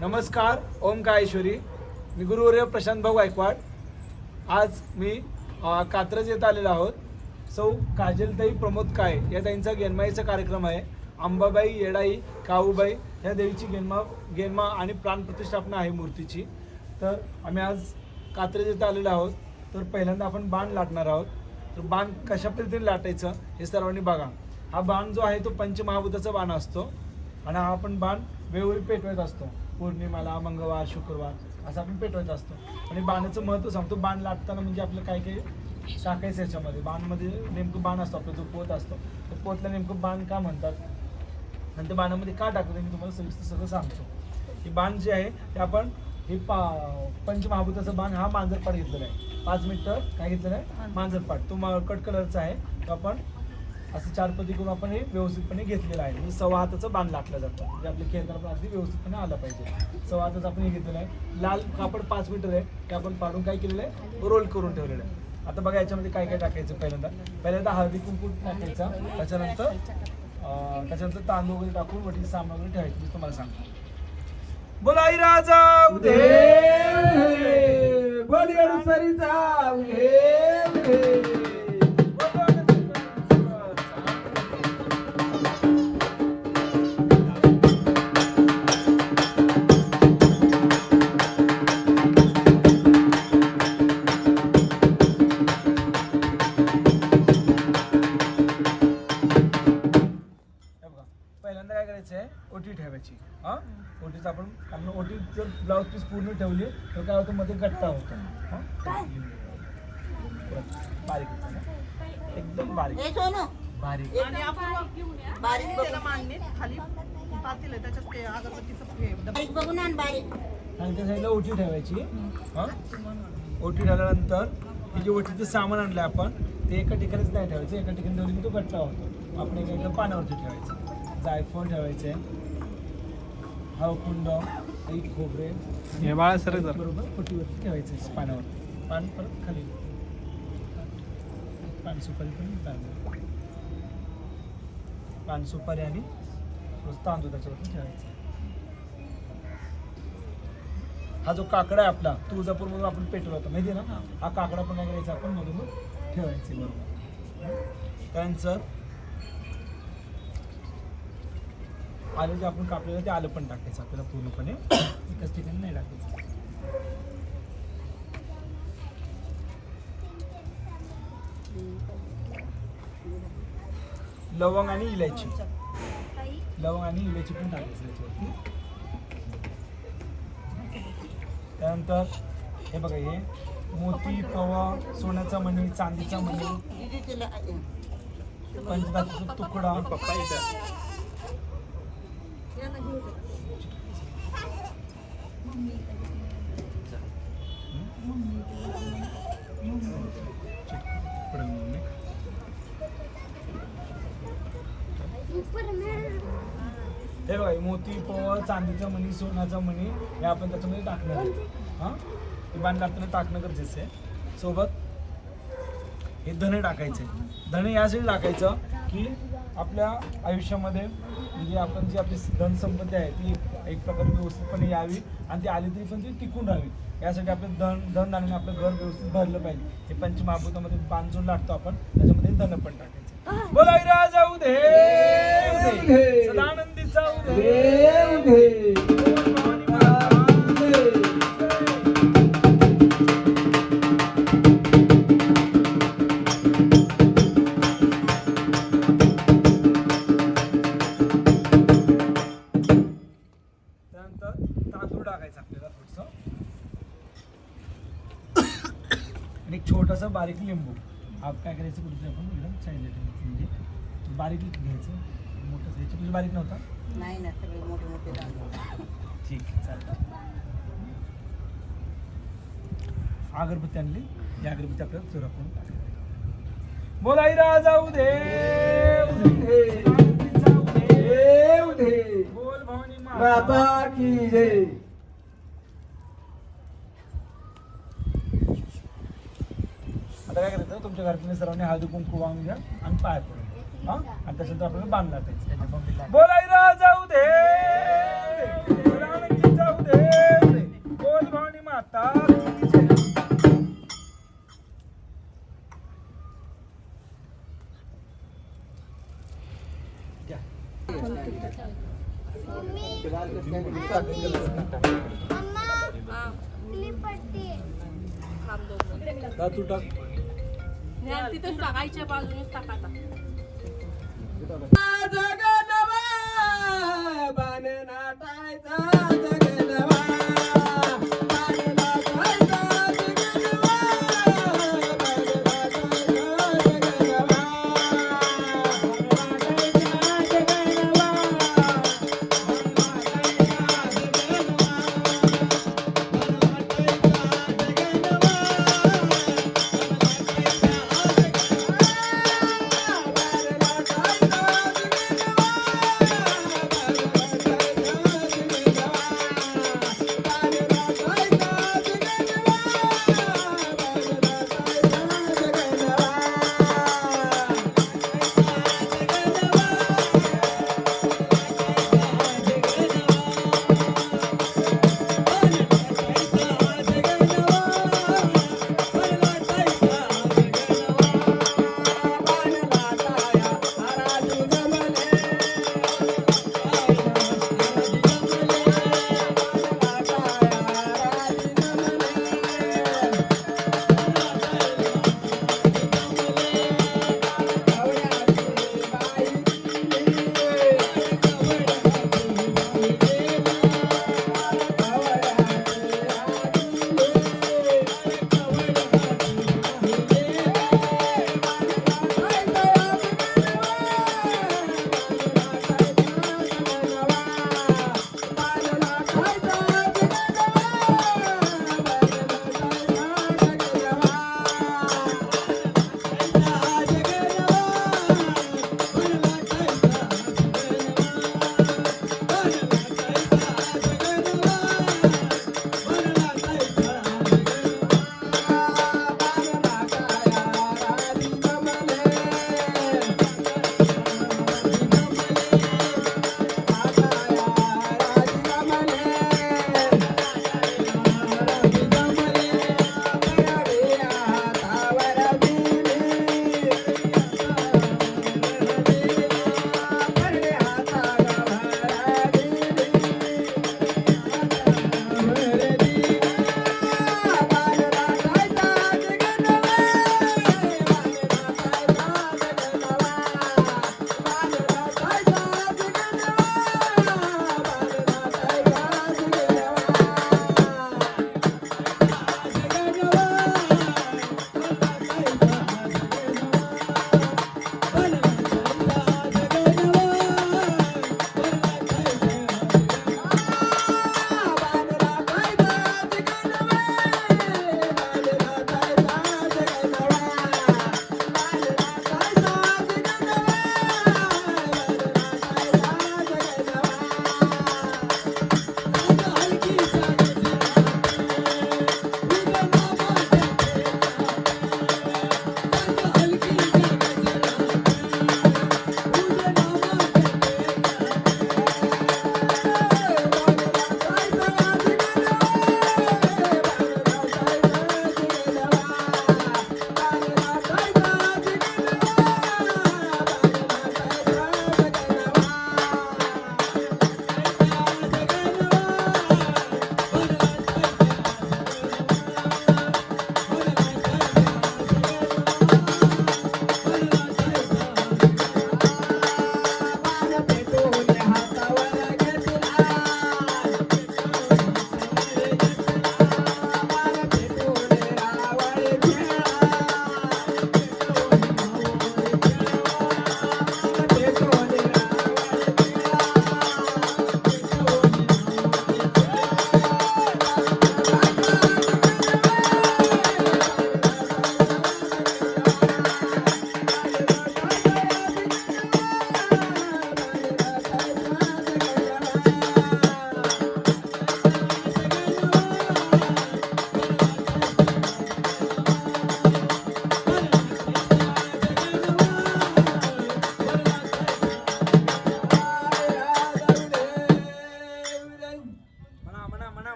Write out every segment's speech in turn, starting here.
नमस्कार ओम काळेश्वरी. मी गुरुवर्य प्रशांत भाऊ गायकवाड. आज मी कात्रज येत आलेलो आहोत. सौ काजलताई प्रमोद काळे या ताईंचा गेनमाईचा कार्यक्रम आहे. अंबाबाई येडाई काऊबाई ह्या देवीची गेनमा गेनमा आणि प्राणप्रतिष्ठापना आहे मूर्तीची. तर आम्ही आज कात्रज येथे आलेलो आहोत. तर पहिल्यांदा आपण बाण लाटणार आहोत. तर बाण कशा पद्धतीने लाटायचं हे सर्वांनी बघा. हा बाण जो आहे तो पंचमहाभूताचा बाण असतो. आणि हा आपण बाण वेळोवेळी पेटवत असतो. पौर्णिमाला मंगळवार शुक्रवार असं आपण पेटवायचा असतो. आणि बाणाचं महत्त्व सांगतो. बाण लाटताना म्हणजे आपलं काय काय टाकायचं याच्यामध्ये बाणमध्ये नेमकं बाण असतो आपला जो पोत असतो. तो पोतला नेमकं बाण का म्हणतात? आणि ते बाणामध्ये का टाकतो ते मी तुम्हाला सविस्तर सगळं सांगतो. हे बाण जे आहे ते आपण हे पा पंचमहाभूताचा बाण हा मांजरपाट घेतलेला आहे. पाच मीटर काय घेतलेलं आहे? मांजरपाट तो कट कलरचा आहे. तो आपण असं चार पदी करून आपण हे व्यवस्थितपणे घेतलेलं आहे. म्हणजे सव्वा हाताचं बांध लाटलं जातं. म्हणजे आपल्या खेळताना पण अगदी व्यवस्थितपणे आलं पाहिजे. सव्वा हाताचं आपण हे घेतलेलं आहे. लाल कापड पाच मीटर आहे. ते आपण पाडून काय केलेलं आहे? रोल करून ठेवलेलं आहे. आता बघा याच्यामध्ये काय काय टाकायचं पहिल्यांदा. पहिल्यांदा हळदी कुंकू टाकायचा. त्याच्यानंतर त्याच्यानंतर तांदूळ वगैरे टाकून वटीची सामान वगैरे ठेवायचं. मी तुम्हाला सांगतो. बोलाई राजा उदे! बोलियड सरी जाऊ ओटीचं आपण आपण ओटी जर ब्लाऊज पीस पूर्ण ठेवली तर काय होतं? मध्ये गट्टा होतो. हा? बारीक. होतं? एकदम बारीक. सोनू. बारीक. आणि आपण बारीक. त्याला मांडणी खाली पातील आहे त्याच्यात ते अगरबत्तीचं हे. बारीक बघून आण बारीक. आणि त्या साईडला ओटी ठेवायची. हा? ओटी ठेवल्यानंतर हे जे ओटीचं सामान आणलं आपण ते एका ठिकाणीच नाही ठेवायचं. एका ठिकाणी ठेवली की तो गट्टा होतो. आपण एका एका पानावरती ठेवायचं. जायफळ ठेवायचे हळकुंड एक खोबरे हे बाळा सर बरोबर ओटीवरती ठेवायचं पानावर. पान परत खाली. पान सुपारी पण टाकली. पान सुपारी आणि थोडंसं तांदूळ त्याच्यावरती ठेवायचं हा जो काकडा आहे आपला तुळजापूर मधून आपण पेटवला होता माहिती आहे ना? हा. काकडा पण काय करायचा आपण मधून ठेवायचे बरोबर. त्यानंतर आलं जे आपण कापलेलं ते आलं पण टाकायचं आपल्याला पूर्णपणे. एकाच ठिकाणी नाही टाकायचं. लवंग आणि इलायची. लवंग आणि इलायची पण टाकायची त्याच्यावरती त्यानंतर हे बघा हे मोती कवा सोन्याचा मणी चांदीचा मणी पंचदातीचा तुकडा. हे चांदीचा मणी सोन्याचा मणी हे आपण त्याच्यामध्ये टाकणार आहे. हां? हे बाण टाकताना टाकणं गरजेचं आहे. सोबत हे धणे टाकायचे. धणे यासाठी टाकायचं की आपल्या आयुष्यामध्ये म्हणजे आपण जी आपली धन संपत्ती आहे ती एक प्रकारे व्यवस्थितपणे यावी आणि ती आली तरी पण ती टिकून राहावी. यासाठी आपलं धन धन आणि आपलं घर व्यवस्थित भरलं पाहिजे. हे पंचमहाभूतामध्ये बांधून लागतो आपण त्याच्यामध्ये धन पण टाकायचं. बोल भवानी माता. त्यानंतर तांदूळ टाकायचं आपल्याला थोडस आणि एक छोटासा बारीक लिंबू. हा काय करायचं कुठे आपण एकदम साईडला म्हणजे बारीक घ्यायचं. मोठं याच्यापेक्षा बारीक नव्हता. नाही ना सगळे मोठे मोठे ठीक आहे चालतं अगरबत्ती आणली. ही अगरबत्ती आपल्याला चोरा करून टाकायची बोलाई राजा उदे उदे. बोल भवानी माता. माता की जय. आता काय करायचं? तुमच्या घरातल्या सर्वांनी हळदी कुंकू वाहून घ्या आणि पाय पडून हा? आणि आपल्याला बांधला पाहिजे बोलायला जाऊ दे. जाऊ दे. बोल भावनी माता तू टाक. तिथं टाकायच्या बाजूनच टाका टाकायचा जगनवा बाण नाटायचा.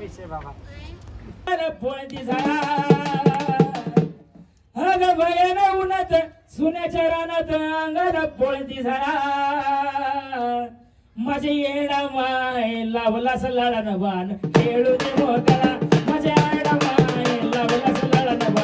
विषय बाबा अग भयन उन्हात सुन्याच्या रानात अंगाला पोळती झाला. माझे येडा माय लावलास लाडा नवान खेळू दे मोकळा माझे आडा माय लावलास लाडा नवान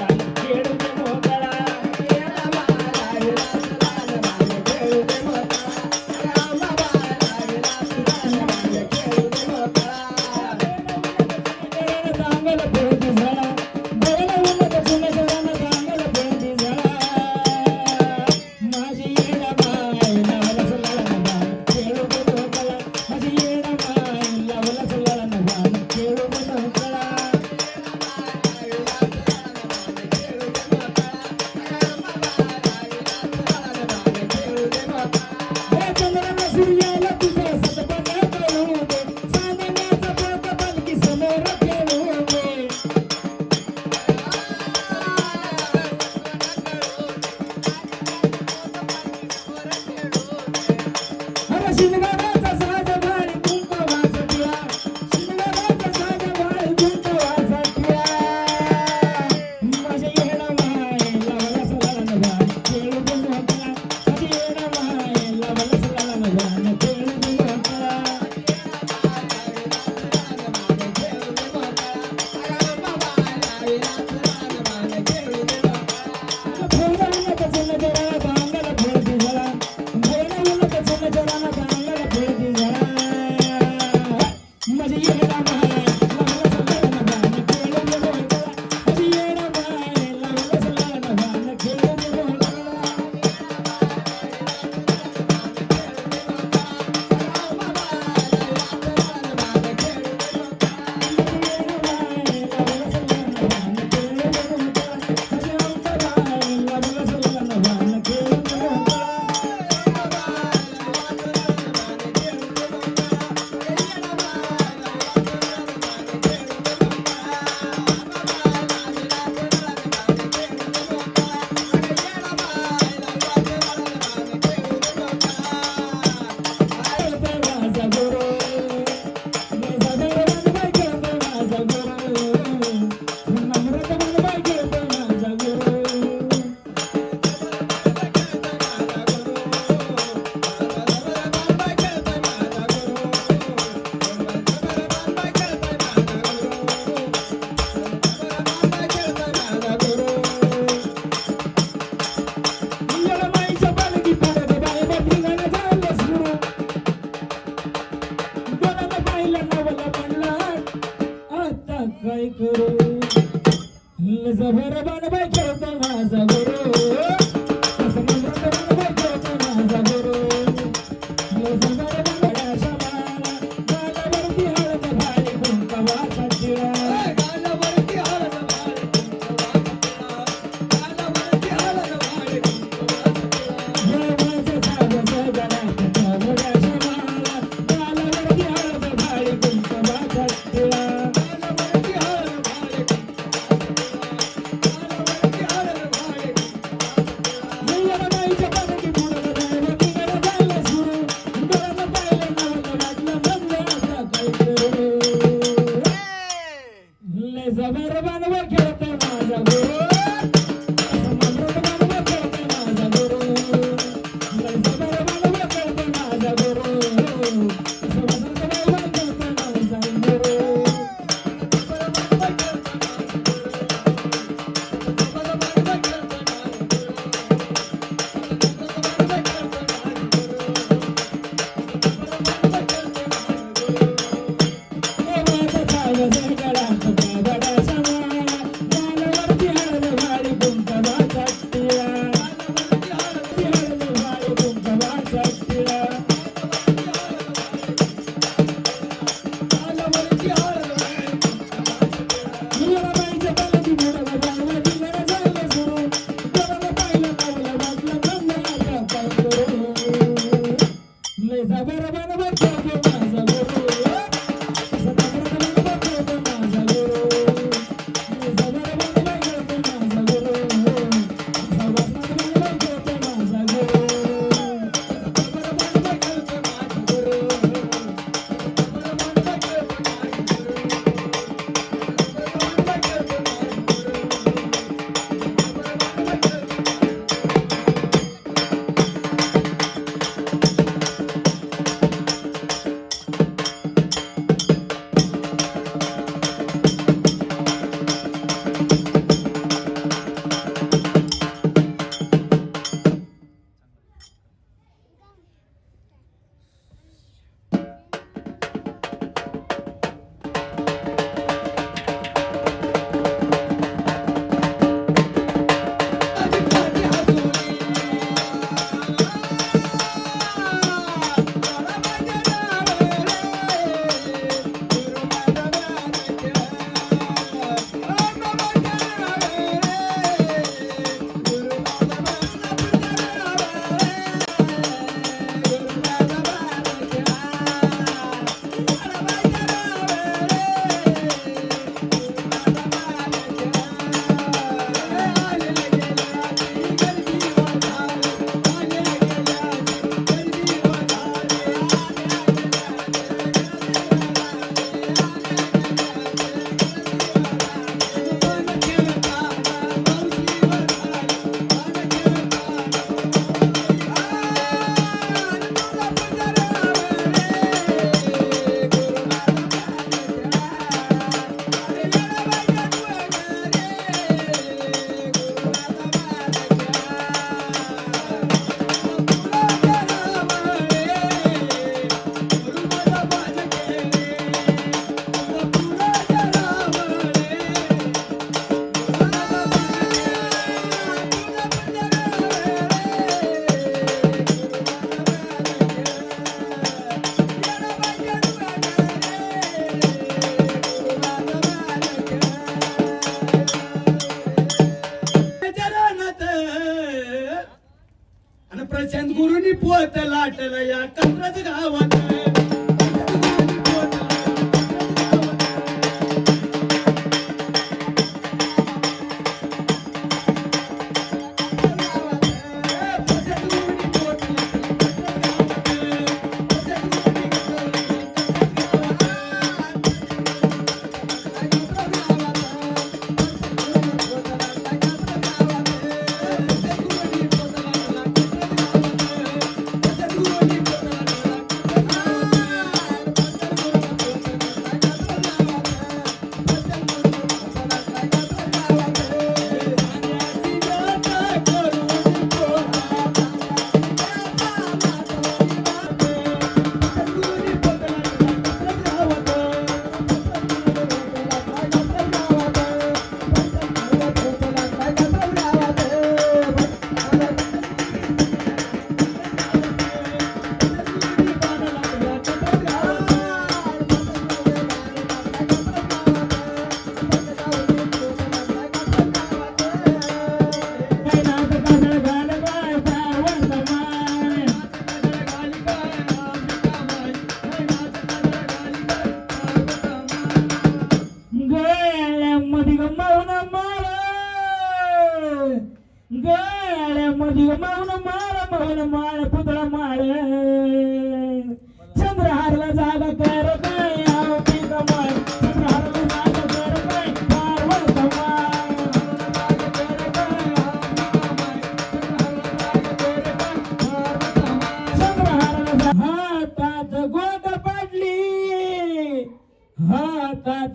प्रशांत गुरुनी पोत लाटला या कत्रज गावात.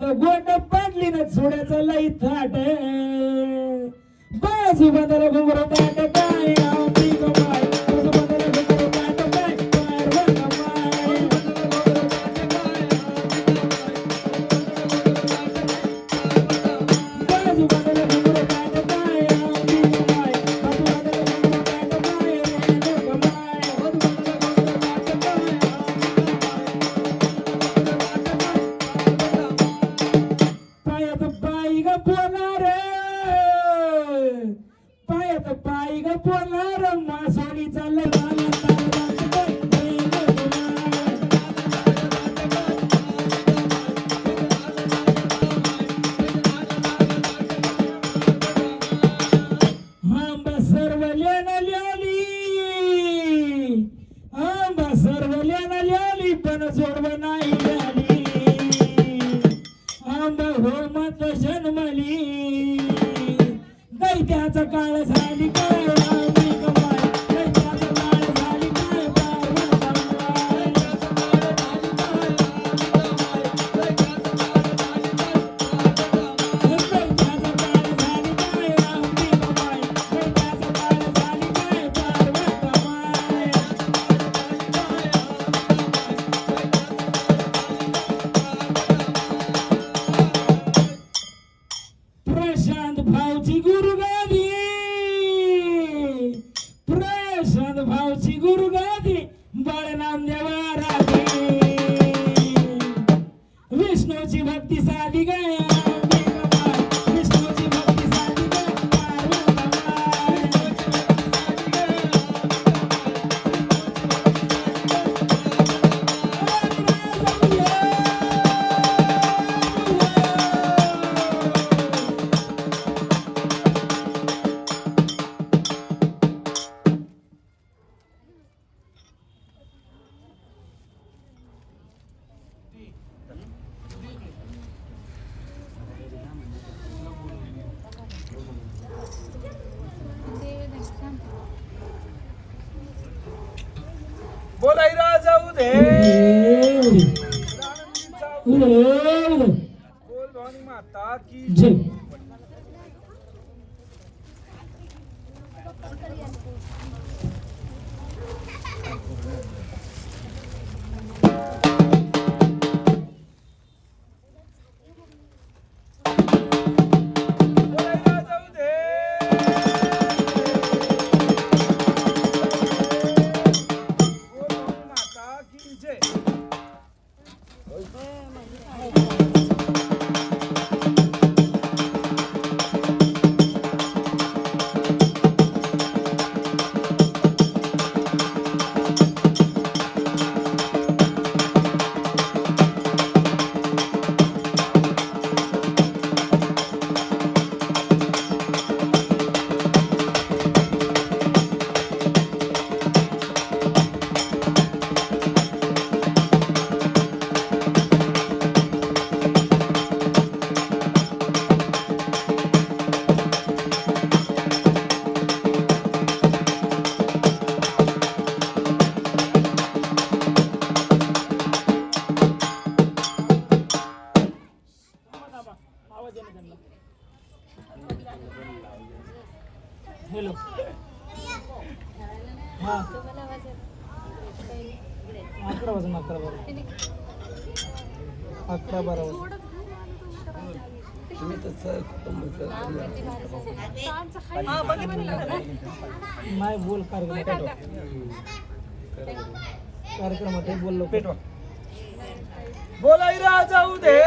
आता गोंड पाडली ना झोड्याचा लई थाट. बाजू बंदाला घुमरता सद्भावची गुरु गादी बळनाम देवा राधी विष्णूची भक्ती साधी गया. जी नाही बोल कार्यक्रम. कार्यक्रमात बोललो पेटवा बोला जाऊ दे.